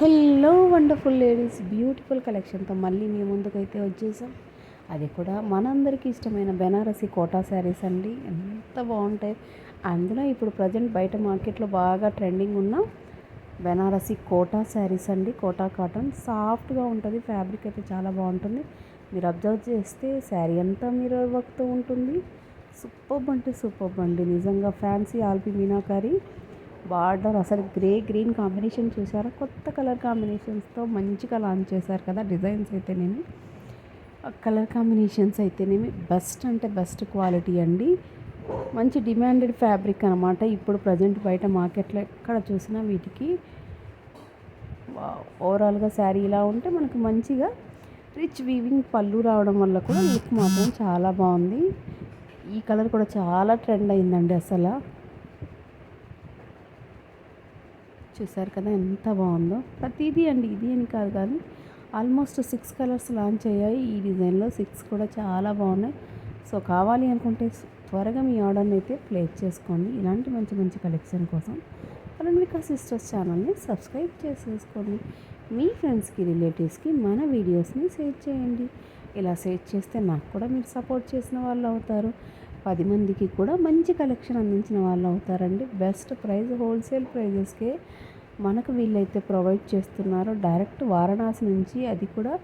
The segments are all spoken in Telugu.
హలో వండర్ఫుల్ లేడీస్ బ్యూటిఫుల్ కలెక్షన్తో మళ్ళీ మీ ముందుకైతే వచ్చేసాం. అది కూడా మనందరికీ ఇష్టమైన బెనారసి కోటా శారీస్ అండి. ఎంత బాగుంటాయి. అందులో ఇప్పుడు ప్రజెంట్ బయట మార్కెట్లో బాగా ట్రెండింగ్ ఉన్న బెనారసి కోటా శారీస్ అండి. కోటా కాటన్. సాఫ్ట్గా ఉంటుంది. ఫ్యాబ్రిక్ అయితే చాలా బాగుంటుంది. మీరు అబ్జర్వ్ చేస్తే శారీ అంతా మీరు వర్క్తో ఉంటుంది. సూపర్ అంటే సూపర్ అండి నిజంగా ఫ్యాన్సీ ఆల్పి మీనాకారి. బార్డర్ అసలు గ్రే గ్రీన్ కాంబినేషన్ చూసారా? కొత్త కలర్ కాంబినేషన్స్తో మంచిగా లాంచ్ చేశారు కదా డిజైన్స్ అయితేనేమి. కలర్ కాంబినేషన్స్ అయితేనేమి బెస్ట్ అంటే బెస్ట్ క్వాలిటీ అండి. మంచి డిమాండెడ్ ఫ్యాబ్రిక్ అనమాట ఇప్పుడు ప్రజెంట్ బయట మార్కెట్లో ఎక్కడ చూసినా వీటికి ఓవరాల్గా శారీ ఇలా ఉంటే మనకు మంచిగా రిచ్ వీవింగ్ పళ్ళు రావడం వల్ల కూడా లుక్ మాత్రం చాలా బాగుంది. ఈ కలర్ కూడా చాలా ట్రెండ్ అయిందండి అసలు. చూసారు కదా ఎంత బాగుందో. ప్రతిదీ అండి ఇది అని కాదు కానీ ఆల్మోస్ట్ సిక్స్ కలర్స్ లాంచ్ అయ్యాయి. ఈ డిజైన్లో సిక్స్ కూడా చాలా బాగున్నాయి. సో కావాలి అనుకుంటే త్వరగా మీ ఆర్డర్ని అయితే ప్లేస్ చేసుకోండి. ఇలాంటి మంచి మంచి కలెక్షన్ కోసం అరణ్విక సిస్టర్స్ ఛానల్ని సబ్స్క్రైబ్ చేసేసుకోండి. మీ ఫ్రెండ్స్కి రిలేటివ్స్కి మన వీడియోస్ని షేర్ చేయండి. ఇలా షేర్ చేస్తే నాకు కూడా మీరు సపోర్ట్ చేసిన వాళ్ళు అవుతారు. పది మందికి కూడా మంచి కలెక్షన్ అందించిన వాళ్ళు అవుతారండి. బెస్ట్ ప్రైస్ హోల్సేల్ ప్రైజెస్కే మనకు వీళ్ళైతే ప్రొవైడ్ చేస్తున్నారు. డైరెక్ట్ వారణాసి నుంచి అది కూడా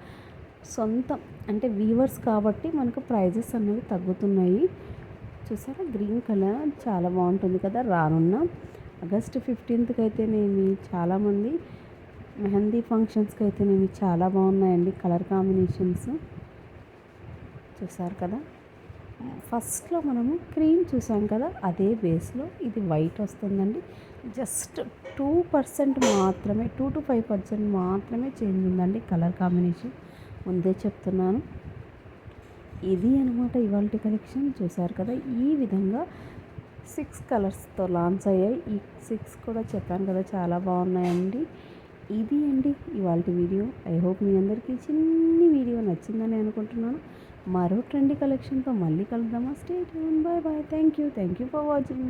సొంతం. అంటే వీవర్స్ కాబట్టి మనకు ప్రైజెస్ అనేవి తగ్గుతున్నాయి. చూసారా? గ్రీన్ కలర్ చాలా బాగుంటుంది కదా రానున్న. ఆగస్ట్ ఫిఫ్టీన్త్కి అయితేనేమి చాలామంది మెహందీ ఫంక్షన్స్కి అయితేనేమి చాలా బాగున్నాయండి కలర్ కాంబినేషన్స్. చూసారు కదా? ఫస్ట్లో మనము క్రీమ్ చూసాం కదా అదే బేస్లో ఇది వైట్ వస్తుందండి. జస్ట్ టూ పర్సెంట్ మాత్రమే టూ టు ఫైవ్ పర్సెంట్ మాత్రమే చేంజ్ ఉందండి కలర్ కాంబినేషన్. ముందే చెప్తున్నాను. ఇది అనమాట ఇవాళ కలెక్షన్. చూసారు కదా ఈ విధంగా సిక్స్ కలర్స్తో లాంచ్ అయ్యాయి. ఈ సిక్స్ కూడా చెప్పాను కదా చాలా బాగున్నాయండి. ఇది అండి ఇవాళ వీడియో. ఐ హోప్ మీ అందరికీ చిన్ని వీడియో నచ్చిందని అనుకుంటున్నాను. మరో ట్రెండీ కలెక్షన్తో మళ్ళీ కలుద్దామా stay tune bye bye thank you thank you for watching